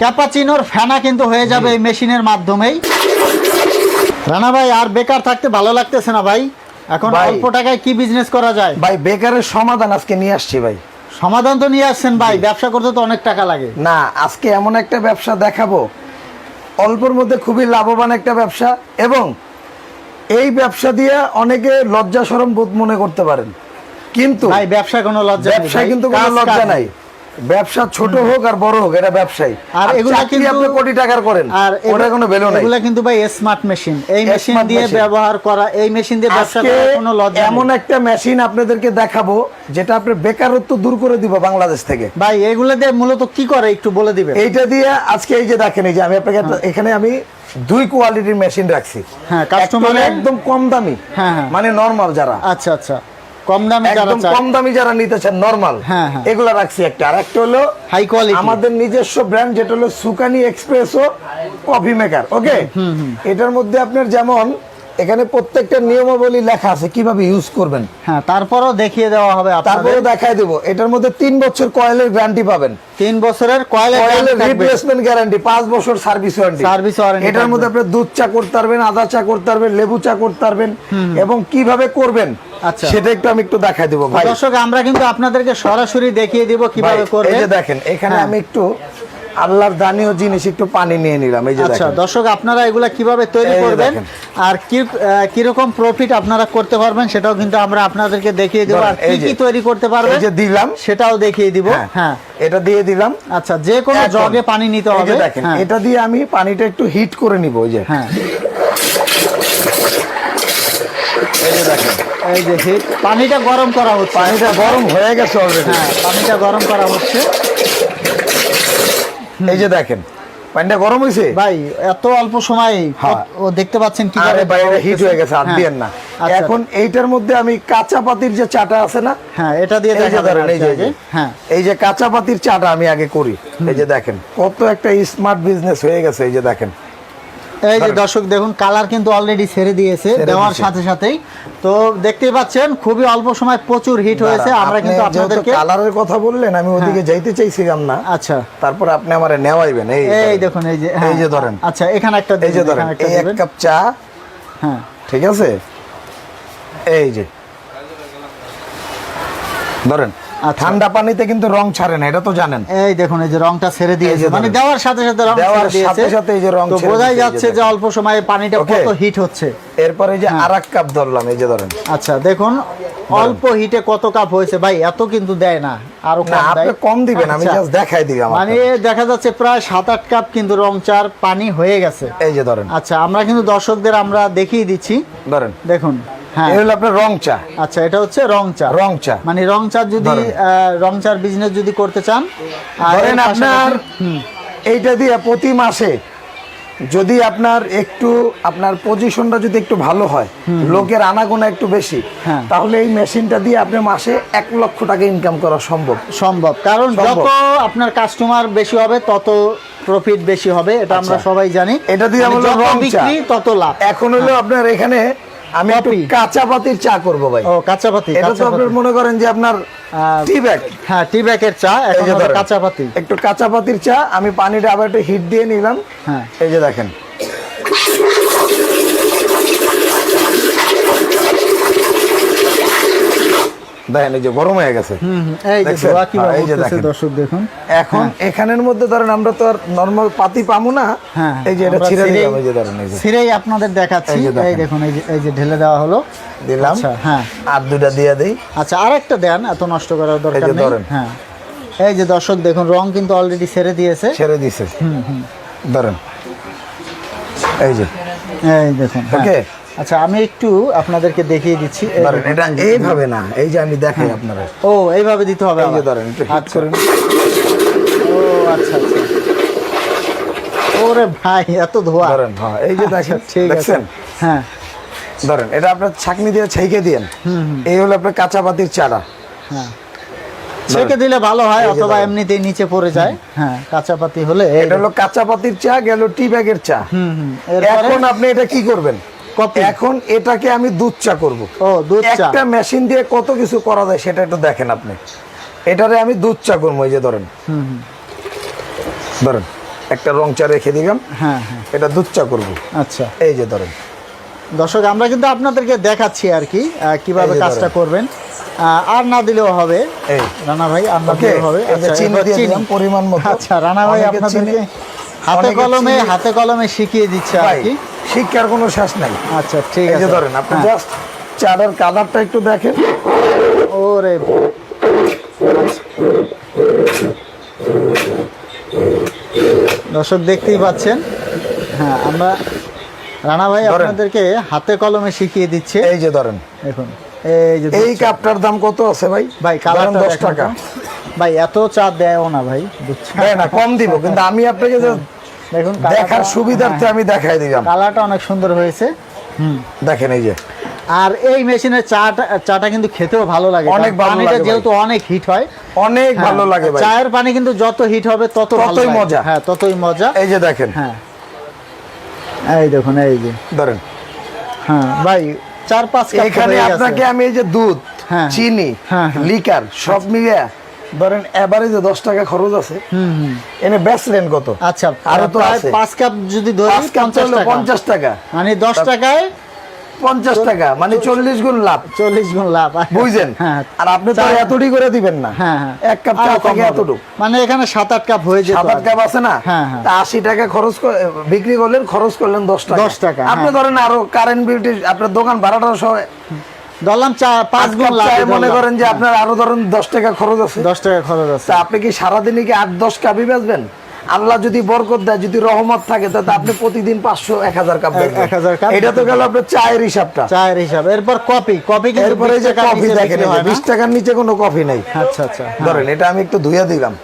ক্যাপাচিনোর ফেনা কিন্তু হয়ে যাবে এই মেশিনের মাধ্যমেই। রানা ভাই আর বেকার থাকতে ভালো লাগতেছে না ভাই? এখন অল্প টাকায় কি বিজনেস করা যায়? ভাই বেকারের সমাধান আজকে নিয়ে আসছি ভাই। সমাধান তো নিয়ে আসছেন ভাই ব্যবসা করতে তো অনেক টাকা লাগে। না আজকে এমন একটা ব্যবসা দেখাবো। অল্পর মধ্যে খুবই লাভবান একটা ব্যবসা এবং এই ব্যবসা দিয়ে অনেকে লজ্জা সরম বোধ মনে করতে পারেন। কিন্তু ভাই ব্যবসা কোনো লজ্জা নেই ব্যবসায় কিন্তু কোনো লজ্জা নাই। ব্যবসা ছোট হোক আর বড় হোক এটা ব্যবসায়ী। আর এগুলা কিন্তু- আপনি কোটি টাকার করেন আর ওটা কোনো ভ্যালু নাই। এগুলা কিন্তু ভাই স্মার্ট মেশিন এই মেশিন দিয়ে ব্যবহার করা এই মেশিন দিয়ে ব্যবসা করার কোনো লজ্জা এমন একটা মেশিন আপনাদেরকে দেখাবো যেটা আপনার বেকারত্ব দূর করে দিব বাংলাদেশ থেকে। ভাই এগুলা দিয়ে মূলত কি করে একটু বলে দিবেন? এইটা দিয়ে আজকে এই যে দেখেন এই যে আমি আপনাকে এখানে আমি দুই কোয়ালিটির মেশিন রাখছি। হ্যাঁ, এর- একদম কম দামি। হ্যাঁ, হ্যাঁ। মানে নরমাল যারা। আচ্ছা আচ্ছা। কম দামে যারা একদম কম দামি যারা নিতে চান নরমাল হ্যাঁ, হ্যাঁ। এগুলা রাখছি একটা। আর একটা হলো হাই কোয়ালিটি আমাদের নিজস্ব ব্র্যান্ড যেটা হলো সুকানি এক্সপ্রেসো কফি মেকার ওকে এটার মধ্যে আপনার যেমন এখানে প্রত্যেকটা নিয়মাবলী লেখা আছে কীভাবে ইউজ করবেন। হ্যাঁ তারপরও দেখিয়ে দেওয়া হবে তারপরে দেখাই দেবো। এটার মধ্যে তিন বছর কয়েলের গ্যারান্টি পাবেন। তিন বছরের কয়েলের রিপ্লেসমেন্ট গ্যারান্টি পাঁচ বছর সার্ভিস ওয়ারেন্টি Service warranty এটার মধ্যে আপনি দুধ চা করতে পারবেন আদা চা করতে পারবেন লেবু চা করতে পারবেন এবং কীভাবে করবেন আচ্ছা। সেটা একটু আমি একটু দেখাই দেবো ভাই। দর্শক আমরা কিন্তু আপনাদেরকে সরাসরি দেখিয়ে দিব কীভাবে এই করবে যে দেখেন এখানে হ্যাঁ। আমি একটু আল্লাহর দানীয় জিনিস একটু পানি নিয়ে নিলাম এই যে আচ্ছা দর্শক আপনারা এগুলা কীভাবে তৈরি করবেন আর কি আহ, কীরকম প্রফিট আপনারা করতে পারবেন সেটাও কিন্তু আমরা আপনাদেরকে দেখিয়ে দেবো। আর কি কি তৈরি করতে পারবেন এই যে দিলাম। সেটাও দেখিয়ে দিব। হ্যাঁ হ্যাঁ। এটা দিয়ে দিলাম। আচ্ছা যে কোনো জগে পানি নিতে হবে। দেখেন হ্যাঁ। এটা দিয়ে আমি পানিটা একটু হিট করে নিব ওই যে। হ্যাঁ। এই যে দেখেন। এই যে হিট পানিটা গরম করা হচ্ছে। পানিটা গরম হয়ে গেছে অলরেডি হ্যাঁ পানিটা গরম করা হচ্ছে। এই যে দেখেন পানিটা গরম হয়েছে ভাই এত অল্প সময় হ্যাঁ। ও দেখতে পাচ্ছেন কি আরে বাইরে হিট হয়ে গেছে আর দিয়েন না। আচ্ছা। এখন এইটার মধ্যে আমি কাঁচা পাতির যে চাটা আছে না হ্যাঁ এটা দিয়ে এই যে ধরেন এই যে। হ্যাঁ। এই যে কাঁচা পাতির চাটা আমি আগে করি। এই যে দেখেন কত একটা স্মার্ট বিজনেস হয়ে গেছে এই যে দেখেন। এই যে দর্শক দেখুন কালার কিন্তু অলরেডি ছেড়ে দিয়েছে দেওয়ার সাথে সাথেই। তো দেখতেই পাচ্ছেন খুবই অল্প সময় প্রচুর হিট হয়েছে আমরা কিন্তু আপনাদেরকে কালারের কথা বললেন আমি ওদিকে যাইতে চাইছিলাম না। আচ্ছা। তারপর আপনি আমারে নেওয়াইবেন এই এই দেখুন এই যে এই হ্যাঁ। যে ধরেন। আচ্ছা এখানে একটা এই যে ধরেন এখানে একটা এই এক কাপ চা। হ্যাঁ। ঠিক আছে? এই যে। ধরেন। ঠান্ডা পানিতে কিন্তু রং ছাড়ে না এটা তো জানেন। এই দেখুন এই যে রংটা ছেড়ে দিয়েছে। মানে দেওয়ার সাথে সাথে রং দেওয়ার ছেড়ে দিয়েছে। সাথে সাথে এই যে রং তো ছেড়ে বোঝাই যাচ্ছে যে অল্প সময়ে পানিটা কত হিট হচ্ছে। এরপরে যে আর এক কাপ ধরলাম এই যে ধরেন। আচ্ছা দেখুন অল্প হিটে কত কাপ হয়েছে? ভাই এত কিন্তু দেয় না। আরও কম আপনি কম দিবেন আমি আচ্ছা, জাস্ট দেখাই দিই আমার মানে দেখা যাচ্ছে প্রায় সাত আট কাপ কিন্তু রং চার পানি হয়ে গেছে। এই যে ধরেন। আচ্ছা আমরা কিন্তু দর্শকদের আমরা দেখিয়ে দিচ্ছি। ধরেন। দেখুন হ্যাঁ। এই হলো আপনার রং চা। আচ্ছা এটা হচ্ছে রং চা। রং চা। মানে রং চা যদি রং চার বিজনেস যদি করতে চান ধরেন আপনার এইটা দিয়ে প্রতি মাসে যদি আপনার একটু আপনার পজিশনটা যদি একটু ভালো হয় লোকের আনাগোনা একটু বেশি হ্যাঁ। তাহলে এই মেশিনটা দিয়ে আপনি মাসে এক লক্ষ টাকা ইনকাম করা সম্ভব। সম্ভব। কারণ যত আপনার কাস্টমার বেশি হবে তত প্রফিট বেশি হবে এটা আমরা আচ্ছা। সবাই জানি। এটা দিয়ে মানে আমরা রং চা। বিক্রি তত লাভ। এখন হলো আপনার এখানে আমি একটু। কাঁচা পাতির চা করব ভাই। ও কাঁচা পাতি এটা তো আপনি মনে করেন যে আপনার টি ব্যাগ হ্যাঁ টি ব্যাগের চা এটা যে কাঁচা পাতি একটু কাঁচা পাতির চা আমি পানিটা আবার একটু হিট দিয়ে নিলাম। হ্যাঁ। এই যে দেখেন। দেখেন এই যে গরম হয়ে গেছে। হুম, হুম, হ্যাঁ। দর্শক দেখুন। এখন এখানের মধ্যে ধরেন আমরা তো আর নর্মাল পাতি পামু না। হ্যাঁ এই যে এটা ছিঁড়ে দিলাম এই যে ধরেন এই যে। ছিঁড়েই আপনাদের দেখাচ্ছি। এই দেখুন। এই যে এই যে ঢেলে দেওয়া হলো। দিলাম। আচ্ছা হ্যাঁ। আর দুটা দিয়ে দেই। আচ্ছা আরেকটা দেন এত নষ্ট করার দরকার নেই। হ্যাঁ। এই যে দর্শক দেখুন রং কিন্তু অলরেডি ছেড়ে দিয়েছে। ছেড়ে দিছে ধরেন। এই যে। এই দেখুন হ্যাঁ। ওকে আচ্ছা আমি একটু আপনাদেরকে দেখিয়ে দিচ্ছি। এটা এইভাবে না এই যে আমি দেখাই আপনারা ও এইভাবে দিতে হবে এই যে ধরেন একটু হিট আচ্ছা। করেন। ও আচ্ছা আচ্ছা। ওরে ভাই এত ধোয়া। ধরেন হ্যাঁ এই যে দেখেন আচ্ছা, ঠিক আছে। হ্যাঁ। ধরেন এটা আপনার ছাকনি দিয়ে ছেঁকে দিয়েন। এই হলো আপনার কাঁচা পাতির চারা। হ্যাঁ। ছেঁকে দিলে ভালো হয় অথবা এমনিতেই নিচে পড়ে যায়। হ্যাঁ কাঁচা পাতি হলে এটা হলো কাঁচা পাতির চা গেল টি ব্যাগের চা। হুম এখন আপনি এটা কি করবেন? এখন এটাকে আমি দুধ চা করব। ও দুধ চা। একটা মেশিন দিয়ে কত কিছু করা যায় সেটা একটু দেখেন আপনি। এটারে আমি দুধ চা করব এই যে ধরেন। ধরেন একটা রং চা রেখে দিলাম। হ্যাঁ হ্যাঁ। এটা দুধ চা করব। আচ্ছা। এই যে ধরেন। দর্শক আমরা কিন্তু আপনাদেরকে দেখাচ্ছি আর কি কীভাবে কাজটা করবেন। আর না দিলেও হবে। এই। রানা ভাই আর না দিলেও হবে। আচ্ছা, পরিমাণ মতো। আচ্ছা রানা ভাই আপনাদেরকে হাতে কলমে হাতে কলমে শিখিয়ে দিচ্ছে আর কি। শিক্ষার কোনো শেষ নাই। আচ্ছা ঠিক আছে। ধরেন আপনি হ্যাঁ। জাস্ট চাটার কালারটা একটু দেখেন। ওরে দর্শক দেখতেই পাচ্ছেন। হ্যাঁ আমরা রানা ভাই আপনাদেরকে হাতে কলমে শিখিয়ে দিচ্ছে। এই যে ধরেন। এখন এই যে এই কাপটার দাম কত আছে ভাই? ভাই কালার দশ টাকা। ভাই এত চা দেয়ও না ভাই না কম দিব কিন্তু আমি আপনাকে যে দেখুন দেখার সুবিধার্থে আমি দেখাই দিলাম। কালারটা অনেক সুন্দর হয়েছে। হুম। দেখেন এই যে। আর এই মেশিনের চাটা চাটা কিন্তু খেতেও ভালো লাগে। অনেক পানিটা যেহেতু অনেক হিট হয়। অনেক হ্যাঁ, ভালো লাগে ভাই। চায়ের পানি কিন্তু যত হিট হবে তত ভালো ততই মজা। হ্যাঁ ততই মজা। এই যে দেখেন। হ্যাঁ। এই দেখুন এই যে। ধরেন। হ্যাঁ ভাই চার পাঁচ কাপ এখানে আপনাকে আমি এই যে দুধ হ্যাঁ। চিনি হ্যাঁ, হ্যাঁ। লিকার সব মিলিয়ে ধরেন এভারেজে দশ টাকা খরচ আছে। এনে বেচলেন কত? আচ্ছা আরও তো পাঁচ কাপ যদি পঞ্চাশ টাকা। মানে দশ টাকায় পঞ্চাশ টাকা মানে চল্লিশ গুণ লাভ। চল্লিশ গুণ লাভ। বুঝছেন? হ্যাঁ। আর আপনি তো এতটি করে দিবেন না। হ্যাঁ হ্যাঁ। এক কাপ চা থেকে এতটুকু। মানে এখানে সাত আট কাপ হয়ে যেত সাত আট কাপ আছে না। তা আশি টাকা খরচ করে- বিক্রি করলেন খরচ করলেন দশ টাকা। 10 টাকা, আপনি। ধরেন আরও কারেন্ট বিল আপনার দোকান ভাড়াটা সহ ধরলাম পাঁচ গুণ কাপ চায়ে মনে করেন যে আপনার আরও ধরেন দশ টাকা খরচ আছে। দশ টাকা খরচ আছে। আপনি কি সারাদিনে কি আট দশ কাপই বেচবেন? আল্লাহ যদি বরকত দেয় যদি রহমত থাকে তাতে আপনি প্রতিদিন পাঁচশো এক হাজার কাপ এক- হাজার কাপ এটা তো গেল আপনার চায়ের হিসাবটা। চায়ের হিসাব। এরপর কপি কপি এরপরে যে কফি দেখেন হয়। বিশ টাকার নিচে কোনো কফি নেই। আচ্ছা আচ্ছা। হ্যাঁ। ধরেন এটা আমি একটু ধুইয়া দিলাম।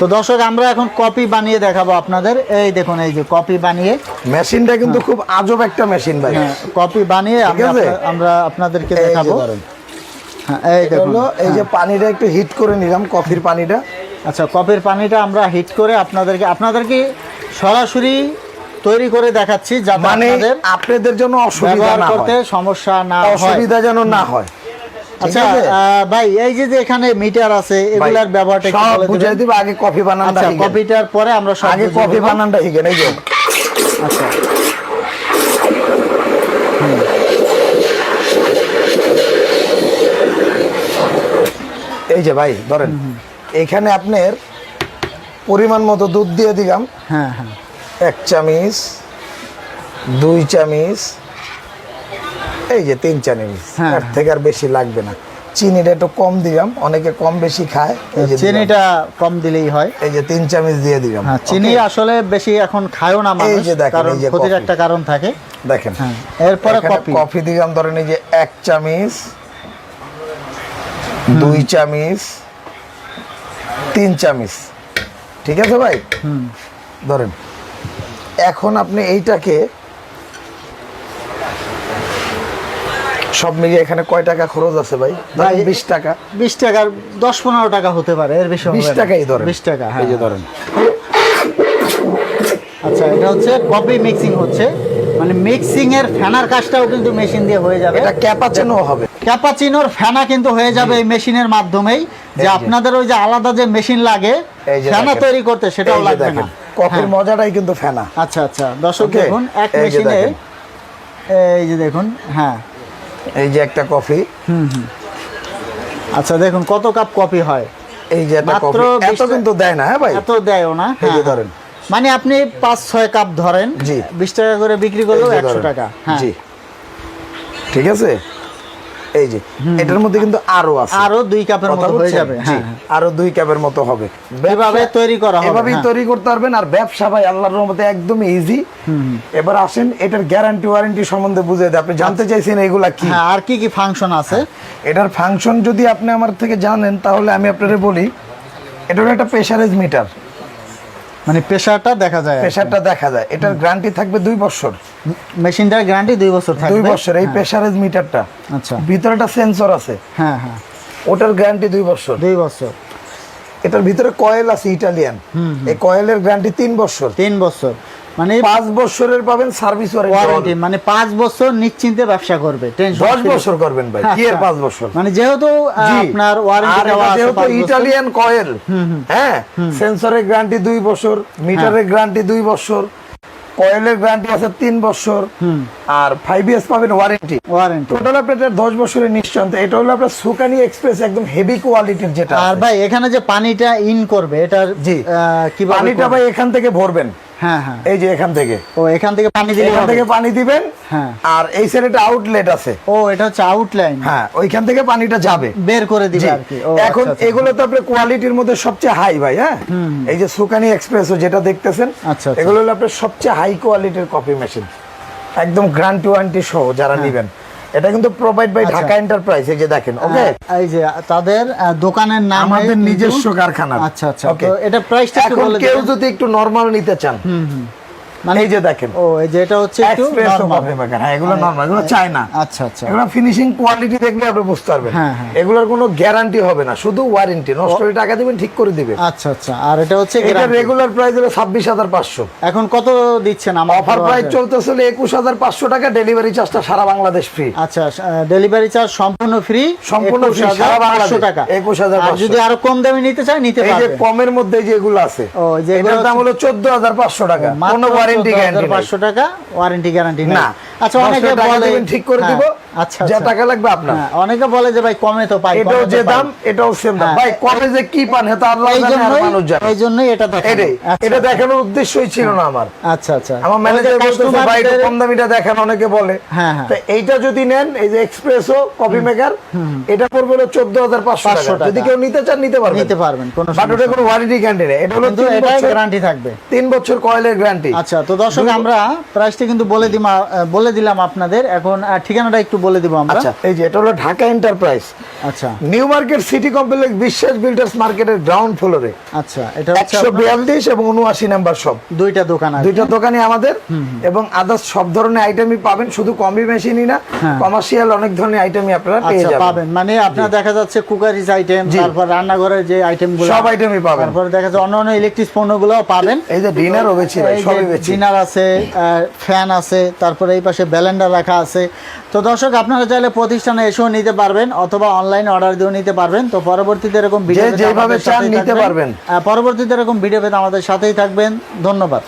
তো দর্শক আমরা এখন কপি বানিয়ে দেখাবো আপনাদের। এই দেখুন এই যে কপি বানিয়ে। মেশিনটা কিন্তু খুব আজব একটা মেশিন ভাই। হ্যাঁ, কপি বানিয়ে আমি আমরা আপনাদেরকে দেখাবো। হ্যাঁ, এই দেখুন। এই যে পানিটা একটু হিট করে নিলাম কফির পানিটা। আচ্ছা কপির পানিটা আমরা হিট করে আপনাদেরকে আপনাদেরকে সরাসরি তৈরি করে দেখাচ্ছি যাতে মানে আপনাদের আপনাদের জন্য অসুবিধা না হয়। সমস্যা না হয়। অসুবিধা যেন না হয়। আচ্ছা ভাই এই যে যে এখানে মিটার আছে এগুলার ব্যবহারটা সব বুঝাই দিব আগে কফি বানানটা আচ্ছা। কপিটার পরে আমরা সব আগে কফি। বানানটা শিখেন এই যে। আচ্ছা। এই যে ভাই ধরেন এখানে আপনার পরিমাণ মতো দুধ দিয়ে দিলাম। হ্যাঁ হ্যাঁ। এক চামিচ দুই চামিচ এই যে তিন চামিচ হ্যাঁ, এর থেকে আর বেশি লাগবে না। চিনিটা একটু কম দিলাম অনেকে কম বেশি খায়। এই যে চিনিটা কম দিলেই হয়। এই যে তিন চামিচ দিয়ে দিলাম। হ্যাঁ চিনি আসলে বেশি এখন খায়ও না মানুষ যে দেখেন, কারণ এই যে ক্ষতির কফি। একটা কারণ থাকে। দেখেন। হ্যাঁ এরপরে এখানে কপি কফি দিলাম ধরেন এই যে এক চামিচ দুই চামিচ তিন চামিচ। ঠিক আছে ভাই? হুম। ধরেন। এখন আপনি এইটাকে সব মিলিয়ে এখানে কয় টাকা খরচ আছে ভাই? ভাই, বিশ টাকা। বিশ টাকার দশ পনেরো টাকা হতে পারে এর বেশি হবে বিশ। টাকাই ধরেন। বিশ টাকা হ্যাঁ। এই যে ধরেন। আচ্ছা এটা হচ্ছে কপি মিক্সিং হচ্ছে। মানে মিক্সিং এর ফেনার কাজটাও কিন্তু মেশিন দিয়ে হয়ে যাবে। এটা ক্যাপাচেনো হবে। ক্যাপাচিনোর ফেনা কিন্তু হয়ে যাবে এই মেশিনের মাধ্যমেই। যে। আপনাদের ওই যে আলাদা যে মেশিন লাগে এই যে ফেনা তৈরি করতে সেটাও লাগবে না। কফির হ্যাঁ। মজাটাই কিন্তু ফেনা। আচ্ছা আচ্ছা। দর্শক? দেখুন এক মেশিনে এই যে দেখুন হ্যাঁ। এই যে একটা কফি। আচ্ছা দেখুন কত কাপ কফি হয়? এই যে একটা কফি। এত কিন্তু দেয় না হ্যাঁ ভাই? এত দেয়ও না এই যে হ্যাঁ। ধরেন। মানে আপনি পাঁচ ছয় কাপ ধরেন জি। বিশ টাকা করে বিক্রি করলেও একশো টাকা হ্যাঁ। জি। ঠিক আছে? এই যে এটার মধ্যে কিন্তু আরও আছে। আরও দুই কাপের মতো হয়ে যাবে হ্যাঁ হ্যাঁ। আরও দুই কাপের মতো হবে। এভাবে তৈরি করা হবে, এভাবেই হ্যাঁ। তৈরি করতে পারবেন আর ব্যবসা ভাই আল্লাহর রহমতে একদম ইজি এবার আসেন এটার গ্যারান্টি ওয়ারেন্টি সম্বন্ধে বুঝে দেয় আপনি জানতে চাইছেন এগুলা কি? আর কি কি ফাংশন আছে? এটার ফাংশন যদি আপনি আমার থেকে জানেন তাহলে আমি আপনাদের বলি এটা একটা প্রেশারেজ মিটার মানে প্রেসারটা দেখা যায় পেশাটা দেখা যায়। এটার গ্যারান্টি থাকবে দুই বছর। মেশিনটার গ্যারান্টি দুই বছর থাকবে? দুই বছর এই প্রেসারেজ মিটারটা আচ্ছা। ভিতরে একটা সেন্সর আছে। হ্যাঁ হ্যাঁ। ওটার গ্যারান্টি দুই বছর। দুই বছর। এটার ভিতরে কয়েল আছে ইটালিয়ান। এই কয়েলের গ্যারান্টি তিন বছর। তিন বছর। মানে পাঁচ বছরের পাবেন সার্ভিস ওয়ারেন্টি মানে পাঁচ বছর নিশ্চিন্তে ব্যবসা করবে। দশ বছর করবেন ভাই। কি এর পাঁচ বছর? মানে যেহেতু আপনার ওয়ারেন্টি যেহেতু ইটালিয়ান কয়েল হ্যাঁ সেন্সরের গ্যারান্টি দুই বছর মিটারের গ্যারান্টি দুই বছর কয়েলের গ্যারান্টি আছে তিন বছর। আর ফাইভ ইয়ার্স পাবেন ওয়ারেন্টি ওয়ারেন্টি টোটাল আপনার দশ বছরের নিশ্চয়তা এটা হলো আপনার সুকানি এক্সপ্রেস একদম হেভি কোয়ালিটির যেটা আর ভাই এখানে যে পানিটা ইন করবে এটার জি। কীভাবে পানিটা ভাই এখান থেকে ভরবেন। হ্যাঁ হ্যাঁ। এই যে এখান থেকে। ও এখান থেকে পানি দিলে এখান থেকে পানি দিবেন। হ্যাঁ। আর এই সাইডে একটা আউটলেট আছে। ও এটা হচ্ছে আউটলাইন হ্যাঁ ওইখান থেকে পানিটা যাবে। বের করে দিবে আর কি। এখন আচ্ছা, আচ্ছা। এগুলো তো আপনার কোয়ালিটির মধ্যে সবচেয়ে হাই ভাই হ্যাঁ? এই যে সুকানি এক্সপ্রেস যেটা দেখতেছেন আচ্ছা, আচ্ছা। এগুলো হলো আপনার সবচেয়ে হাই কোয়ালিটির কপি মেশিন একদম গ্যারান্টি ওয়ারেন্টি সহ যারা নেবেন। এটা কিন্তু প্রোভাইড বাই হ্যাঁ। আচ্ছা। ঢাকা এন্টারপ্রাইজ এই যে দেখেন ওকে এই যে তাদের দোকানের নাম আমাদের নিজস্ব কারখানা আচ্ছা আচ্ছা ওকে তো এটা প্রাইসটা একটু বলে কেউ যদি একটু নরমাল নিতে চান মানে এই যে দেখেন। ও এই যে এটা হচ্ছে একটু মেকার হ্যাঁ এগুলো নরমাল এগুলো চায় না আচ্ছা আচ্ছা। এগুলো ফিনিশিং কোয়ালিটি দেখলে আপনি বুঝতে পারবেন। হ্যাঁ, হ্যাঁ। এগুলোর কোনো গ্যারান্টি হবে না শুধু ওয়ারেন্টি নষ্ট টাকা দিবেন ঠিক করে দিবে আচ্ছা আচ্ছা। আর এটা হচ্ছে এটা রেগুলার প্রাইস হলো ছাব্বিশ হাজার পাঁচশো। এখন কত দিচ্ছেন আমার অফার প্রাইস চলতেছে একুশ হাজার পাঁচশো টাকা ডেলিভারি চার্জটা সারা বাংলাদেশ ফ্রি আচ্ছা ডেলিভারি চার্জ সম্পূর্ণ ফ্রি সম্পূর্ণ free, সারা বাংলাদেশ। টাকা। 21,500 আর যদি আরও কম দামে নিতে চায় নিতে এই যে কমের মধ্যে যে এগুলো আছে ও, যে এগুলো এটার দাম হলো চোদ্দ হাজার পাঁচশো টাকা। মাত্র কোনো ওয়ারেন্টি গ্যারান্টি পাঁচশো টাকা ওয়ারেন্টি গ্যারান্টি না। আচ্ছা অনেকে বলে ঠিক করে হ্যাঁ, দিব। আচ্ছা যা আচ্ছা। টাকা লাগবে আপনার। হ্যাঁ, অনেকে বলে যে ভাই কমে তো পাই এটাও যে দাম এটাও সেম দাম। হ্যাঁ। ভাই কবে যে কি পান হেতা আল্লাহ জানে আর মানুষ জানে। এই জন্যই এটা দেখানো। এটাই। আচ্ছা, এটা দেখানোর উদ্দেশ্যই ছিল না আমার। আচ্ছা আচ্ছা। আমার ম্যানেজার বলতেছে ভাই কম দামিটা দেখান অনেকে বলে। হ্যাঁ। তো এইটা যদি নেন এই যে এক্সপ্রেসও কফি মেকার এটা পড়বে হলো চোদ্দ হাজার পাঁচশো 500 টাকা যদি কেউ নিতে চান নিতে পারবেন। নিতে পারবেন, কোনো বাট ওটা কোনো ওয়ারেন্টি গ্যারান্টি নেই। এটা হলো কিন্তু তিন এটাই বছর গ্যারান্টি থাকবে। তিন বছর কয়েলের গ্যারান্টি আচ্ছা তো দর্শক আমরা প্রাইসটা কিন্তু বলে দিমা বলে দিলাম আপনাদের। এখন ঠিকানাটা একটু বলে দিব আমরা। আচ্ছা এই যে এটা হলো ঢাকা এন্টারপ্রাইজ আচ্ছা। New Market City Complex Biswas builders মার্কেটের গ্রাউন্ড ফ্লোরে আচ্ছা এটা হচ্ছে একশো আপনার বিয়াল্লিশ এবং উনআশি নাম্বার সব দুইটা দোকান আছে দুইটা দোকানই আমাদের এবং আদার্স সব ধরনের আইটেমই পাবেন শুধু কমি মেশিনই না হ্যাঁ। কমার্শিয়াল অনেক ধরনের আইটেমই আপনারা পেয়ে আচ্ছা যাবেন। পাবেন। মানে আপনার দেখা যাচ্ছে কুকারিজ আইটেম তারপর রান্নাঘরের যে আইটেমগুলো সব আইটেমই পাবেন। তারপর দেখা যাচ্ছে অন্য অন্য ইলেকট্রিক পণ্যগুলোও পাবেন। এই যে ডিনার ভাই সবই ডিনার আছে ফ্যান আছে তারপরে এই পাশে ব্যালেন্ডার রাখা আছে। তো দর্শক আপনারা চাইলে প্রতিষ্ঠানে এসেও নিতে পারবেন অথবা অনলাইন অর্ডার দিয়েও নিতে পারবেন। তো পরবর্তীতে এরকম ভিডিও যেভাবে চান নিতে পারবেন। পরবর্তীতে এরকম ভিডিও পেতে আমাদের সাথেই থাকবেন। ধন্যবাদ।